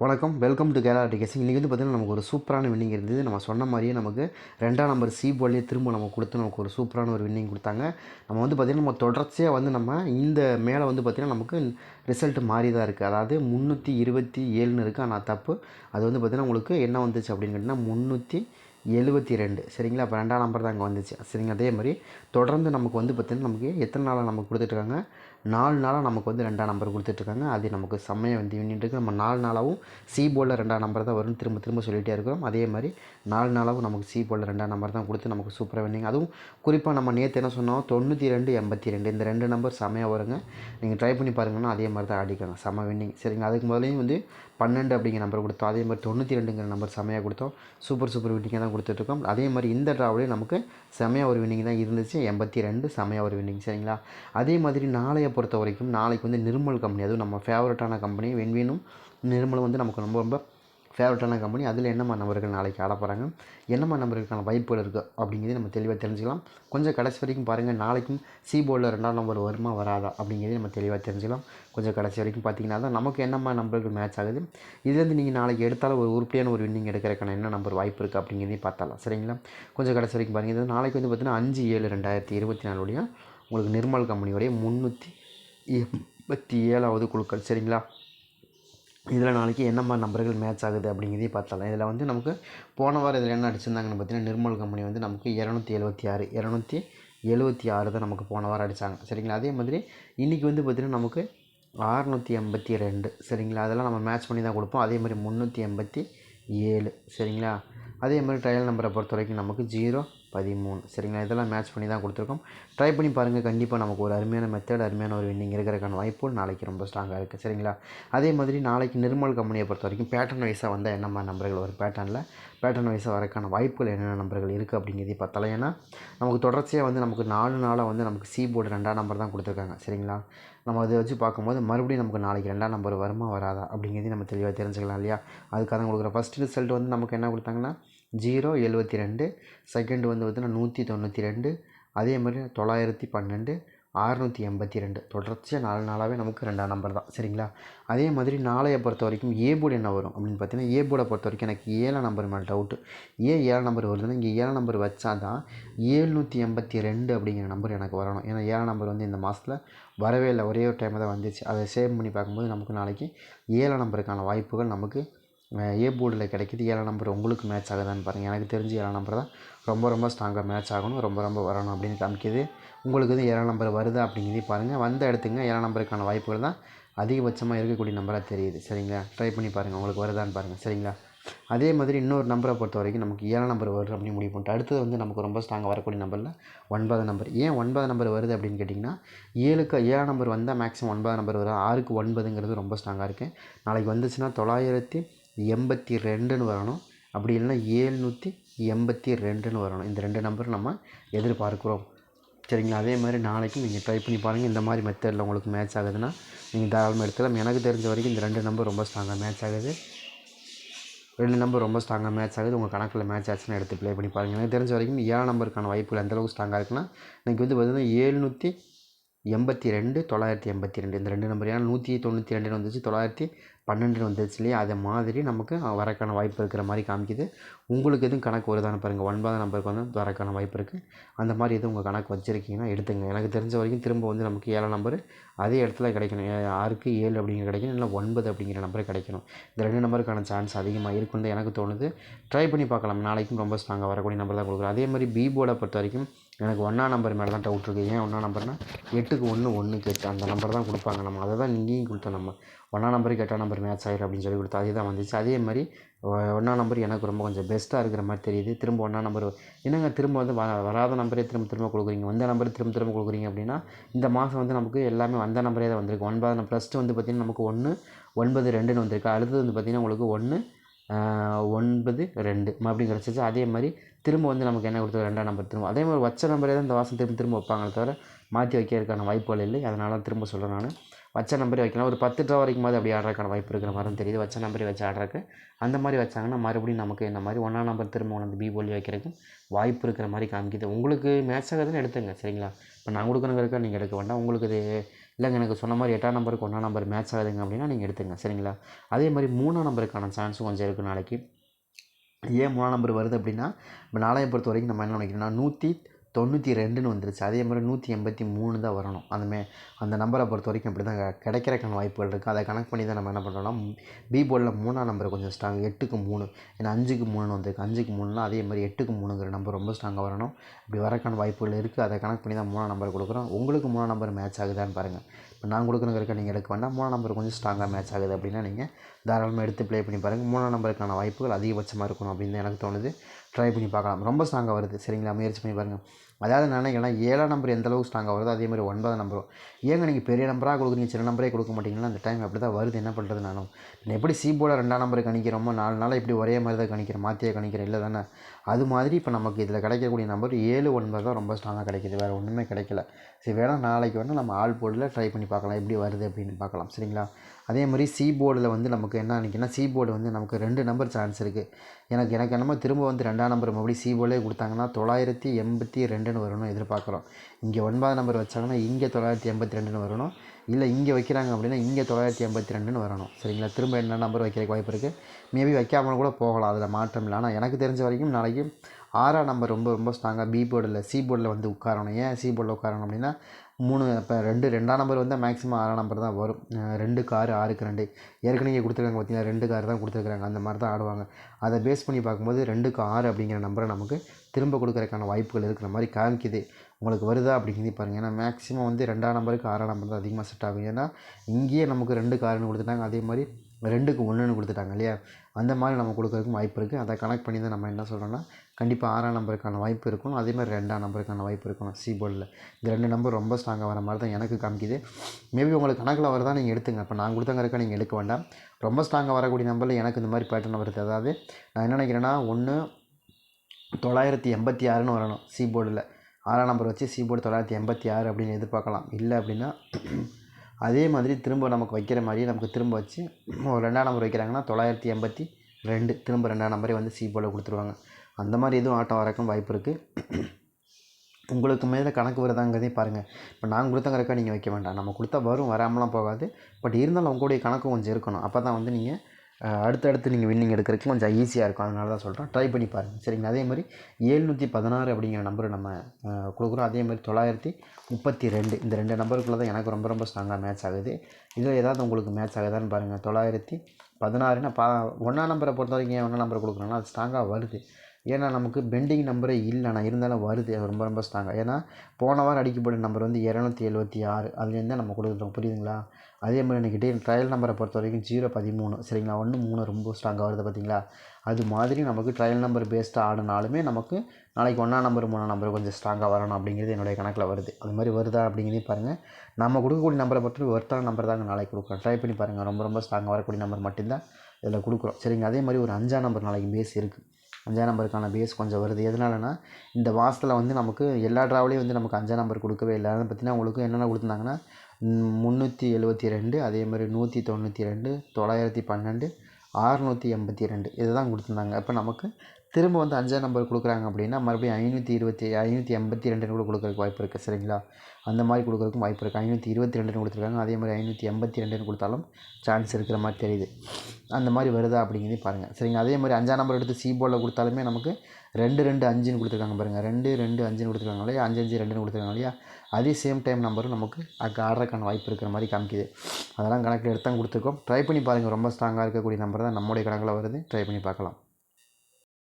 வணக்கம். Welcome to Kerala டிகேசிங் இன்றைக்கி வந்து பார்த்திங்கன்னா நமக்கு ஒரு சூப்பரான வின்னிங் இருந்தது. நம்ம சொன்ன மாதிரியே நமக்கு ரெண்டாம் நம்பர் சி போர்ட்லேயே திரும்ப நம்ம கொடுத்து நமக்கு ஒரு சூப்பரான ஒரு வின்னிங் கொடுத்தாங்க. நம்ம வந்து பார்த்திங்கன்னா நம்ம தொடர்ச்சியாக வந்து நம்ம இந்த மேலே வந்து பார்த்திங்கன்னா நமக்கு ரிசல்ட் மாறி தான் இருக்குது அதாவது முந்நூற்றி இருபத்தி ஏழுன்னு இருக்குது ஆனால் தப்பு. அது வந்து பார்த்திங்கன்னா உங்களுக்கு என்ன வந்துச்சு அப்படின்னு கேட்டிங்கன்னா முந்நூற்றி எழுபத்தி ரெண்டு. சரிங்களா? அப்போ ரெண்டாம் நம்பர் தான் அங்கே வந்துச்சு. சரிங்க அதே மாதிரி தொடர்ந்து நமக்கு வந்து பார்த்திங்கன்னா நமக்கு எத்தனை நாளாக நமக்கு கொடுத்துட்ருக்காங்க நாலு நாளாக நமக்கு வந்து ரெண்டாம் நம்பர் கொடுத்துட்ருக்காங்க. அது நமக்கு செம்மையாக வந்து வின்னிட்டு நம்ம நாலு நாளாகவும் சி போர்டில் ரெண்டாம் நம்பர் தான் வரும்னு திரும்ப திரும்ப சொல்லிகிட்டே இருக்கிறோம். அதே மாதிரி நாலு நாளாகவும் நமக்கு சி போர்டில் ரெண்டாம் நம்பர் தான் கொடுத்து நமக்கு சூப்பராக வின்னிங் அதுவும் குறிப்பாக நம்ம நேற்று என்ன சொன்னோம்? தொண்ணூற்றி ரெண்டு எண்பத்தி ரெண்டு. இந்த ரெண்டு நம்பர் செம்மையாக வருங்க. நீங்கள் ட்ரை பண்ணி பாருங்கன்னா அதே மாதிரி தான் அடிக்கணும் செம்ம வின்னிங் சரிங்க அதுக்கு முதலையும் வந்து பன்னெண்டு அப்படிங்கிற நம்பர் கொடுத்தோம். அதே மாதிரி தொண்ணூற்றி ரெண்டுங்கிற நம்பர் செம்மையாக கொடுத்தோம். சூப்பர் சூப்பர் வின்னிங்காக தான் கொடுத்துட்ருக்கோம். அதே மாதிரி இந்த ட்ராவிலையும் நமக்கு செம்மையாக ஒரு வின்னிங் தான் இருந்துச்சு. எண்பத்தி ரெண்டு செம்மையாக ஒரு வின்னிங் சரிங்களா? அதே மாதிரி நாளைய பொறுத்த வரைக்கும் நாளைக்கு வந்து நிர்மல் கம்பெனி அதுவும் நம்ம ஃபேவரட்டான கம்பெனி வெண்வீனும் நிர்மலும் வந்து நமக்கு ரொம்ப ரொம்ப ஃபேவரட்டான கம்பெனி அதில் என்னம்மா நம்பர்கள் நாளைக்கு ஆட போகிறாங்க என்னம்மா நம்பருக்கான வாய்ப்புகள் இருக்குது அப்படிங்கிறத நம்ம தெளிவாக தெரிஞ்சுக்கலாம். கொஞ்சம் கடைசி வரைக்கும் பாருங்கள் நாளைக்கும் சி போர்டில் ரெண்டாம் நம்பர் வருமா வராதா அப்படிங்கிறத நம்ம தெளிவாக தெரிஞ்சுக்கலாம். கொஞ்சம் கடைசி வரைக்கும் பார்த்தீங்கன்னா தான் நமக்கு என்னம்மா நம்பர்கள் மேட்ச் ஆகுது. இதுலேருந்து நீங்கள் நாளைக்கு எடுத்தாலும் ஒரு உருப்படியான ஒரு வின்னிங் எடுக்கிறக்கான என்ன நம்பர் வாய்ப்பு இருக்குது அப்படிங்கிறதையும் பார்த்தாலாம் சரிங்களா? கொஞ்சம் கடைசி வரைக்கும் பாருங்கள் இது நாளைக்கு வந்து பார்த்திங்கன்னா அஞ்சு ஏழு ரெண்டாயிரத்தி இருபத்தி நாலுடைய உங்களுக்கு நிர்மல் கம்பெனியோடைய முந்நூற்றி எண்பத்தி ஏழாவது குழுக்கள் சரிங்களா? இதில் நாளைக்கு என்ன மாதிரி நம்பர்கள் மேட்ச் ஆகுது அப்படிங்கிறதே பார்த்தலாம் இதில் வந்து நமக்கு போன வாரம் இதில் என்ன அடிச்சிருந்தாங்கன்னு பார்த்தீங்கன்னா நிர்மல் கம்பெனி வந்து நமக்கு இரநூத்தி எழுபத்தி ஆறு இரநூத்தி எழுபத்தி ஆறு தான் நமக்கு போன வாரம் அடித்தாங்க சரிங்களா? அதே மாதிரி இன்றைக்கி வந்து பார்த்திங்கன்னா நமக்கு அறநூற்றி எண்பத்தி ரெண்டு சரிங்களா? அதெல்லாம் நம்ம மேட்ச் பண்ணி தான் கொடுப்போம். அதே மாதிரி முந்நூற்றி எண்பத்தி ஏழு சரிங்களா? அதே மாதிரி ட்ரையல் நம்பரை பொறுத்த வரைக்கும் நமக்கு ஜீரோ பதிமூணு. சரிங்களா? இதெல்லாம் மேட்ச் பண்ணி தான் கொடுத்துருக்கோம். ட்ரை பண்ணி பாருங்கள் கண்டிப்பாக நமக்கு ஒரு அருமையான மெத்தட் அருமையான ஒரு வின்னிங் இருக்கிறதுக்கான வாய்ப்புகள் நாளைக்கு ரொம்ப ஸ்ட்ராங்காக இருக்குது சரிங்களா? அதே மாதிரி நாளைக்கு நிர்மல் கம்பெனியை பொறுத்த வரைக்கும் பேட்டர்ன் வைஸாக வந்தால் என்ன மாதிரி நம்பர்கள் ஒரு பேட்டர்னில் பேட்டர்ன் வைஸாக வரக்கான வாய்ப்புகள் என்னென்ன நம்பர்கள் இருக்குது அப்படிங்கிறதே பார்த்தாலும் ஏன்னா நமக்கு தொடர்ச்சியாக வந்து நமக்கு நாலு நாளாக வந்து நமக்கு சி போர்டு ரெண்டாம் நம்பர் தான் கொடுத்துருக்காங்க. சரிங்களா? நம்ம அதை வச்சு பார்க்கும்போது மறுபடியும் நமக்கு நாளைக்கு ரெண்டாம் நம்பர் வருமா வராதா அப்படிங்கிறதையும் நம்ம தெளிவாக தெரிஞ்சுக்கலாம் இல்லையா? அதுக்காக தான் கொடுக்குற ஃபஸ்ட் ரிசல்ட் வந்து நமக்கு என்ன கொடுத்தாங்கன்னா ஜீரோ எழுபத்தி ரெண்டு செகண்ட் வந்து பார்த்திங்கன்னா நூற்றி தொண்ணூற்றி ரெண்டு அதே மாதிரி தொள்ளாயிரத்தி பன்னெண்டு அறுநூற்றி எண்பத்தி ரெண்டு தொடர்ச்சியாக நாலு நாளாகவே நமக்கு ரெண்டாம் நம்பர் தான். சரிங்களா? அதே மாதிரி நாளையை பொறுத்த வரைக்கும் ஏ போர்டு என்ன வரும்? அப்படின்னு பார்த்தீங்கன்னா ஏ போர்டை பொறுத்த வரைக்கும் எனக்கு ஏழாம் நம்பர் மேலே டவுட்டு ஏன் ஏழாம் நம்பர் வருதுன்னா இங்கே ஏழாம் நம்பர் வச்சா தான் ஏழ்நூற்றி எண்பத்தி ரெண்டு அப்படிங்கிற நம்பர் எனக்கு வரணும். ஏன்னா ஏழாம் நம்பர் வந்து இந்த மாதத்தில் வரவே இல்லை. ஒரே ஒரு டைம் தான் வந்துச்சு. அதை சேவ் பண்ணி பார்க்கும்போது நமக்கு நாளைக்கு ஏழாம் நம்பருக்கான வாய்ப்புகள் நமக்கு ஏ போர்டில் கிடைக்கிது ஏழாம் நம்பர் உங்களுக்கு மேட்ச் ஆகுதான்னு பாருங்கள் எனக்கு தெரிஞ்சு ஏழாம் நம்பர் தான். ரொம்ப ரொம்ப ஸ்ட்ராங்காக மேட்ச் ஆகணும். ரொம்ப ரொம்ப வரணும் அப்படின்னு காமிக்கிது. உங்களுக்கு வந்து ஏழாம் நம்பர் வருதா அப்படிங்கிறதையும் பாருங்கள் வந்த இடத்துங்க ஏழாம் நம்பருக்கான வாய்ப்புகள் தான் அதிகபட்சமாக இருக்கக்கூடிய நம்பராக தெரியுது. சரிங்களா? ட்ரை பண்ணி பாருங்கள் உங்களுக்கு வருதான்னு பாருங்கள் சரிங்களா? அதே மாதிரி இன்னொரு நம்பரை பொறுத்த வரைக்கும் நமக்கு ஏழாம் நம்பர் வருது அப்படின்னு முடிவு பண்ணிட்டு அடுத்தது வந்து நமக்கு ரொம்ப ஸ்ட்ராங்காக வரக்கூடிய நம்பரில் ஒன்பது நம்பர் ஏன் ஒன்பது நம்பர் வருது அப்படின்னு கேட்டிங்கன்னா ஏழுக்கு ஏழாம் நம்பர் வந்தால் மேக்ஸிமம் ஒன்பது நம்பர் வரும். ஆறுக்கு ஒன்பதுங்கிறது ரொம்ப ஸ்ட்ராங்காக இருக்குது நாளைக்கு வந்துச்சுன்னா தொள்ளாயிரத்தி எண்பத்தி ரெண்டுன்னு வரணும். அப்படி இல்லைன்னா ஏழ்நூற்றி எண்பத்தி ரெண்டுன்னு வரணும். இந்த ரெண்டு நம்பர் நம்ம எதிர்பார்க்குறோம். சரிங்களா? அதே மாதிரி நாளைக்கு நீங்கள் ட்ரை பண்ணி பாருங்கள் இந்த மாதிரி மெத்தடில் உங்களுக்கு மேட்ச் ஆகுதுன்னா நீங்கள் தாராளமாக எடுத்துக்கலாம். எனக்கு தெரிஞ்ச வரைக்கும் இந்த ரெண்டு நம்பர் ரொம்ப ஸ்ட்ராங்காக மேட்ச் ஆகுது. ரெண்டு நம்பர் ரொம்ப ஸ்ட்ராங்காக மேட்ச் ஆகுது. உங்கள் கணக்கில் மேட்ச் ஆச்சுன்னா எடுத்து ப்ளே பண்ணி பாருங்கள் எனக்கு தெரிஞ்ச வரைக்கும் ஏழாம் நம்பருக்கான வாய்ப்புகள் எந்தளவுக்கு ஸ்ட்ராங்காக இருக்குன்னா இன்றைக்கி வந்து பார்த்திங்கன்னா ஏழ்நூற்றி எண்பத்தி ரெண்டு தொள்ளாயிரத்தி எண்பத்தி ரெண்டு. இந்த ரெண்டு நம்பர் ஏன்னா நூற்றி தொண்ணூற்றி ரெண்டுன்னு வந்துச்சு. தொள்ளாயிரத்தி பன்னெண்டுன்னு வந்துச்சு இல்லையா? அதை மாதிரி நமக்கு வரக்கான வாய்ப்பு இருக்கிற மாதிரி காமிக்குது. உங்களுக்கு எதுவும் கணக்கு வருதான்னு பாருங்கள் ஒன்பதாம் நம்பருக்கு வந்து வரக்கான வாய்ப்பு இருக்குது அந்த மாதிரி எதுவும் உங்கள் கணக்கு வச்சுருக்கீங்கன்னா எடுத்துங்க. எனக்கு தெரிஞ்ச வரைக்கும் திரும்ப வந்து நமக்கு ஏழாம் நம்பர் அதே இடத்துல கிடைக்கணும். ஆறுக்கு ஏழு அப்படிங்கிற கிடைக்கணும். இல்லை ஒன்பது அப்படிங்கிற நம்பர் கிடைக்கணும். இந்த ரெண்டு நம்பருக்கான சான்ஸ் அதிகமாக இருக்குன்னு தான் எனக்கு தோணுது. ட்ரை பண்ணி பார்க்கலாம். நாளைக்கும் ரொம்ப ஸ்ட்ராங்காக வரக்கூடிய நம்பர் தான் கொடுக்குறோம் அதே மாதிரி பீபோர்டை பொறுத்த வரைக்கும் எனக்கு ஒன்றா நம்பர் மேலே தான் டவுட் இருக்குது ஏன் ஒன்றா நம்பர்னால் எட்டுக்கு ஒன்று ஒன்றுக்கு எட்டு அந்த நம்பர் தான் கொடுப்பாங்க. நம்ம அதை தான் இங்கேயும் கொடுத்தோம் நம்ம. ஒன்றா நம்பருக்கு எட்டாம் நம்பர் மேட்ச் ஆகிடும் அப்படின்னு சொல்லி கொடுத்தா அதே தான் வந்துச்சு. அதே மாதிரி ஒன்றா நம்பர் எனக்கு ரொம்ப கொஞ்சம் பெஸ்ட்டாக இருக்கிற மாதிரி தெரியுது. திரும்ப ஒன்றா நம்பர் என்னங்க திரும்ப வந்து வ வராத நம்பரே திரும்ப திரும்ப கொடுக்குறீங்க? வந்த நம்பர் திரும்ப திரும்ப கொடுக்குறீங்க அப்படின்னா இந்த மாதம் வந்து நமக்கு எல்லாமே வந்த நம்பரே தான் வந்திருக்கு. ஒன்பது ப்ளஸ்ட்டு வந்து பார்த்திங்கன்னா நமக்கு ஒன்று ஒன்பது ரெண்டுன்னு வந்திருக்கு. அடுத்தது வந்து பார்த்திங்கன்னா உங்களுக்கு ஒன்று ஒன்பது ரெண்டு. மறுபடியும் கிடச்சிச்சு. அதே மாதிரி திரும்ப வந்து நமக்கு என்ன கொடுத்தது? ரெண்டாம் நம்பர் திரும்ப. அதே மாதிரி வச்ச நம்பரே தான் இந்த வாசம் திரும்ப திரும்ப வைப்பாங்களே தவிர மாற்றி வைக்கிறதுக்கான வாய்ப்புகள் இல்லை. அதனால திரும்ப சொல்கிறேன் நான். வச்ச நம்பரே வைக்கலாம். ஒரு பத்து ட்ரா வரைக்கும் மாதிரி அப்படி ஆடுறதுக்கான வாய்ப்பு இருக்கிற மாதிரி தெரியுது. வச்ச நம்பரே வச்சு ஆடுறதுக்கு. அந்த மாதிரி வச்சாங்கன்னா மறுபடியும் நமக்கு இந்த மாதிரி ஒன்றாம் நம்பர் திரும்ப ஒன்று பி போலி வைக்கிறதுக்கு வாய்ப்பு இருக்கிற மாதிரி காமிக்குது. உங்களுக்கு மேட்ச் ஆகுதுன்னு எடுத்துங்க சரிங்களா? இப்போ நான் கொடுக்கணுங்கிறக்க நீங்கள் எடுக்க வேண்டாம். உங்களுக்கு இது இல்லைங்க எனக்கு சொன்ன மாதிரி எட்டாம் நம்பருக்கு ஒன்றாம் நம்பர் மேட்ச் ஆகுதுங்க அப்படின்னா நீங்கள் எடுத்துங்க சரிங்களா? அதே மாதிரி மூணாம் நம்பருக்கான சான்ஸும் கொஞ்சம் இருக்குது நாளைக்கு. ஏன் மூணாம் நம்பர் வருது அப்படின்னா இப்போ நாளைய பொறுத்த வரைக்கும் நம்ம என்ன நினைக்கிறோம்னா நூற்றி தொண்ணூற்றி ரெண்டுன்னு வந்துருச்சு. அதே மாதிரி நூற்றி எண்பத்தி மூணு தான் வரணும். அந்தமே அந்த நம்பரை பொறுத்த வரைக்கும் இப்படி தான் கிடைக்கிறக்கான வாய்ப்புகள் இருக்குது அதை கணக்கு பண்ணி தான் நம்ம என்ன பண்ணுறோம்னா பி போர்டில் மூணாம் நம்பர் கொஞ்சம் ஸ்ட்ராங் எட்டுக்கு மூணு. ஏன்னா அஞ்சுக்கு மூணுன்னு வந்திருக்கு. அஞ்சுக்கு மூணுனா அதே மாதிரி எட்டுக்கு மூணுங்கிற நம்பர் ரொம்ப ஸ்ட்ராங்காக வரணும். இப்படி வரக்கான வாய்ப்புகள் இருக்குது அதை கணக்கு பண்ணி தான் மூணாம் நம்பர் கொடுக்குறோம். உங்களுக்கு மூணாம் நம்பர் மேட்ச் ஆகுதான்னு பாருங்கள் இப்போ நான் கொடுக்குறதுக்கு நீங்கள் எடுக்க வேண்டாம். மூணாம் நம்பர் கொஞ்சம் ஸ்ட்ராங்காக மேட்ச் ஆகுது அப்படின்னா நீங்கள் தாராளமாக எடுத்து ப்ளே பண்ணி பாருங்கள் மூணாம் நம்பருக்கான வாய்ப்புகள் அதிகபட்சமாக இருக்கணும் அப்படின்னு எனக்கு தோணுது. ட்ரை பண்ணி பார்க்கலாம். ரொம்ப ஸ்ட்ராங்காக வருது. சரிங்களா? முயற்சி பண்ணி பாருங்கள் அதாவது நினைக்கிறேன் ஏழாம் நம்பர் எந்த அளவுக்கு ஸ்ட்ராங்காக வருதோ அதே மாதிரி ஒன்பதாம் நம்பரும் ஏங்க நீங்கள் பெரிய நம்பராக கொடுக்குறீங்க சின்ன நம்பரே கொடுக்க மாட்டீங்கன்னா அந்த டைம் அப்படி தான் வருது. என்ன பண்ணுறது நானும்? நான் எப்படி சி போர்டில் ரெண்டாம் நம்பர் கணிக்கிறோமோ நாலு நாளாக இப்படி ஒரே மாதிரி தான் கணிக்கிறேன் மாற்றியே கணிக்கிறேன் இல்லை தானே? அது மாதிரி இப்போ நமக்கு இதில் கிடைக்கக்கூடிய நம்பர் ஏழு ஒன்பது தான் ரொம்ப ஸ்ட்ராங்காக கிடைக்கிது. வேறு ஒன்றுமே கிடைக்கல. சரி வேணால் நாளைக்கு வேணால் நம்ம ஆல் போர்டில் ட்ரை பண்ணி பார்க்கலாம். எப்படி வருது அப்படின்னு பார்க்கலாம். சரிங்களா? அதே மாதிரி சி போர்டில் வந்து நமக்கு என்ன நினைக்கிறேன்னா சி போர்டு வந்து நமக்கு ரெண்டு நம்பர் சான்ஸ் இருக்குது எனக்கு எனக்கு என்னமோ திரும்ப வந்து ரெண்டாம் நம்பர் மறுபடியும் சி போர்டே கொடுத்தாங்கன்னா தொள்ளாயிரத்தி எண்பத்தி ரெண்டு ரெண்டுன்னு வரணும் எதிர்பார்க்குறோம். இங்கே ஒன்பதாம் நம்பர் வச்சாங்கன்னா இங்கே தொள்ளாயிரத்தி எண்பத்தி ரெண்டுன்னு வரணும். இல்லை இங்கே வைக்கிறாங்க அப்படின்னா இங்கே தொள்ளாயிரத்தி எண்பத்தி ரெண்டுன்னு வரணும். சரிங்களா? திரும்ப என்ன நம்பர் வைக்கிறதுக்கு வாய்ப்பு இருக்குது மேபி வைக்காமல் கூட போகலாம். அதில் மாற்றம் இல்லை. ஆனால் எனக்கு தெரிஞ்ச வரைக்கும் நாளைக்கு ஆறாம் நம்பர் ரொம்ப ரொம்ப ஸ்ட்ராங்காக பி போர்டில் சி போர்டில் வந்து உட்காரணும். ஏன் சி போர்டில் உட்காரணும் அப்படின்னா மூணு இப்போ ரெண்டு ரெண்டாம் நம்பர் வந்தால் மேக்ஸிமம் ஆறாம் நம்பர் தான் வரும். ரெண்டுக்கு ஆறு ஆறுக்கு ரெண்டு. ஏற்கனவே கொடுத்துருக்காங்க பார்த்தீங்கன்னா ரெண்டுக்கு ஆறு தான் கொடுத்துருக்காங்க. அந்த மாதிரி தான் ஆடுவாங்க. அதை பேஸ் பண்ணி பார்க்கும்போது ரெண்டுக்கு ஆறு அப்படிங்கிற நம்பரை நமக்கு திரும்ப கொடுக்குறதுக்கான வாய்ப்புகள் இருக்கிற மாதிரி காமிக்குது. உங்களுக்கு வருதா அப்படிங்கிறது பாருங்கள் ஏன்னா மேக்ஸிமம் வந்து ரெண்டாம் நம்பருக்கு ஆறாம் நம்பர் தான் அதிகமாக செட் ஆகும். ஏன்னா இங்கேயே நமக்கு ரெண்டுக்கு ஆறுன்னு கொடுத்துட்டாங்க. அதே மாதிரி ரெண்டுக்கு ஒன்றுன்னு கொடுத்துட்டாங்க இல்லையா? அந்த மாதிரி நம்ம கொடுக்குறதுக்கும் வாய்ப்பு இருக்குது அதை கனெக்ட் பண்ணி தான் நம்ம என்ன சொல்கிறோன்னா கண்டிப்பாக ஆறாம் நம்பருக்கான வாய்ப்பு இருக்கணும். அதே மாதிரி ரெண்டாம் நம்பருக்கான வாய்ப்பு இருக்கணும் சி போர்டில் இந்த ரெண்டு நம்பர் ரொம்ப ஸ்ட்ராங்காக வர மாதிரி தான் எனக்கு காமிக்குது. மேபி உங்களுக்கு கணக்கில் வரதான் நீங்கள் எடுத்துங்க. இப்போ நான் கொடுத்தங்கிறக்க நீங்கள் எடுக்க வேண்டாம். ரொம்ப ஸ்ட்ராங்காக வரக்கூடிய நம்பரில் எனக்கு இந்த மாதிரி பேட்டர்ன் வருது. அதாவது நான் என்ன நினைக்கிறேன்னா ஒன்று தொள்ளாயிரத்தி எண்பத்தி ஆறுன்னு வரணும் சி போர்டில் ஆறாம் நம்பர் வச்சு சி போர்டு தொள்ளாயிரத்தி எண்பத்தி ஆறு அப்படின்னு எதிர்பார்க்கலாம். இல்லை அப்படின்னா அதே மாதிரி திரும்ப நமக்கு வைக்கிற மாதிரியே நமக்கு திரும்ப வச்சு ஒரு ரெண்டாம் நம்பர் வைக்கிறாங்கன்னா தொள்ளாயிரத்தி எண்பத்தி ரெண்டு திரும்ப ரெண்டாம் நம்பரே வந்து சி போல் கொடுத்துருவாங்க. அந்த மாதிரி எதுவும் ஆட்டம் வரக்கும் வாய்ப்பு இருக்குது உங்களுக்கு மேலே கணக்கு வருதாங்கிறதே பாருங்கள் இப்போ நாங்கள் கொடுத்த கணக்கை நீங்கள் வைக்க வேண்டாம். நம்ம கொடுத்தா வரும் வராமலாம் போகாது. பட் இருந்தாலும் உங்களுடைய கணக்கு கொஞ்சம் இருக்கணும். அப்போ தான் வந்து நீங்கள் அடுத்தடுத்து நீங்கள் வின்னிங் எடுக்கிறதுக்கு கொஞ்சம் ஈஸியாக இருக்கும். அதனால தான் சொல்கிறேன் ட்ரை பண்ணி பாருங்கள் சரிங்களா? அதே மாதிரி ஏழ்நூற்றி பதினாறு அப்படிங்கிற நம்பரை நம்ம கொடுக்குறோம். அதே மாதிரி தொள்ளாயிரத்தி முப்பத்தி ரெண்டு. இந்த ரெண்டு நம்பருக்குள்ளே தான் எனக்கு ரொம்ப ரொம்ப ஸ்ட்ராங்காக மேட்ச் ஆகுது. இதில் ஏதாவது உங்களுக்கு மேட்ச் ஆகுதான்னு பாருங்கள் தொள்ளாயிரத்தி பதினாறுனா பா ஒன்றாம் நம்பரை பொறுத்த வரைக்கும் ஏன் ஒன்றாம் நம்பர் கொடுக்குறோன்னா அது ஸ்ட்ராங்காக வருது. ஏன்னா நமக்கு பெண்டிங் நம்பரே இல்லை. ஆனால் இருந்தாலும் வருது. அது ரொம்ப ரொம்ப ஸ்ட்ராங்காக ஏன்னா போன வாரம் அடிக்கப்பட்ட நம்பர் வந்து இரநூத்தி எழுபத்தி ஆறு. அதுலேருந்து நம்ம கொடுக்குறோம் புரியுதுங்களா? அதே மாதிரி எனக்கு ட்ரையல் நம்பரை பொறுத்த வரைக்கும் ஜீரோ பதிமூணு. சரிங்களா? ஒன்று மூணு ரொம்ப ஸ்ட்ராங்காக வருது பார்த்தீங்களா அது மாதிரி நமக்கு ட்ரையல் நம்பர் பேஸ்டாக ஆடினாலுமே நமக்கு நாளைக்கு ஒன்றா நம்பர் மூணாம் நம்பர் கொஞ்சம் ஸ்ட்ராங்காக வரணும் அப்படிங்கிறது என்னுடைய கணக்கில் வருது. அது மாதிரி வருதா அப்படிங்கிறதையும் பாருங்கள் நம்ம கொடுக்கக்கூடிய நம்பரை பொறுத்து ஒருத்தான நம்பர் தாங்க நாளைக்கு கொடுக்குறோம். ட்ரை பண்ணி பாருங்கள் ரொம்ப ரொம்ப ஸ்ட்ராங்காக வரக்கூடிய நம்பர் மட்டும்தான் இதில் கொடுக்குறோம். சரிங்க? அதே மாதிரி ஒரு அஞ்சாம் நம்பர் நாளைக்கு பேஸ் இருக்குது அஞ்சாம் நம்பருக்கான பேஸ் கொஞ்சம் வருது. எதனாலனா இந்த மாதத்தில் வந்து நமக்கு எல்லா ட்ராவலையும் வந்து நமக்கு அஞ்சாம் நம்பர் கொடுக்கவே இல்லை. அதை பற்றினா உங்களுக்கு என்னென்ன கொடுத்துருந்தாங்கன்னா முந்நூற்றி எழுபத்தி ரெண்டு அதே மாதிரி நூற்றி தொண்ணூற்றி ரெண்டு தொள்ளாயிரத்தி பன்னெண்டு ஆறுநூற்றி எண்பத்தி ரெண்டு. இதை தான் கொடுத்துருந்தாங்க. இப்போ நமக்கு திரும்ப வந்து அஞ்சாம் நம்பர் கொடுக்குறாங்க அப்படின்னா மறுபடியும் ஐநூற்றி இருபத்தி ஐநூற்றி எண்பத்தி ரெண்டுன்னு கூட கொடுக்குறதுக்கு வாய்ப்பு இருக்குது சரிங்களா? அந்த மாதிரி கொடுக்குறதுக்கும் வாய்ப்பு இருக்குது ஐநூற்றி இருபத்தி ரெண்டுன்னு கொடுத்துருக்காங்க. அதே மாதிரி ஐநூற்றி எண்பத்தி ரெண்டுன்னு கொடுத்தாலும் சான்ஸ் இருக்கிற மாதிரி தெரியுது. அந்த மாதிரி வருதா அப்படிங்கிறதே பாருங்கள் சரிங்க அதே மாதிரி அஞ்சாம் நம்பர் எடுத்து சி போர்டில் கொடுத்தாலுமே நமக்கு ரெண்டு ரெண்டு அஞ்சுன்னு கொடுத்துருக்காங்க பாருங்கள் ரெண்டு ரெண்டு அஞ்சுன்னு கொடுத்துருக்காங்க இல்லையா? அஞ்சு அஞ்சு ரெண்டுன்னு கொடுத்துருக்காங்க இல்லையா? அதே சேம் டைம் நம்பரும் நமக்கு அங்கே ஆடுறதுக்கான வாய்ப்பு இருக்கிற மாதிரி காமிக்குது. அதெல்லாம் கணக்கில் எடுத்து தான் கொடுத்துருக்கோம். ட்ரை பண்ணி பாருங்கள் ரொம்ப ஸ்ட்ராங்காக இருக்கக்கூடிய நம்பர் தான் நம்முடைய கணக்கில் வருது. ட்ரை பண்ணி பார்க்கலாம்.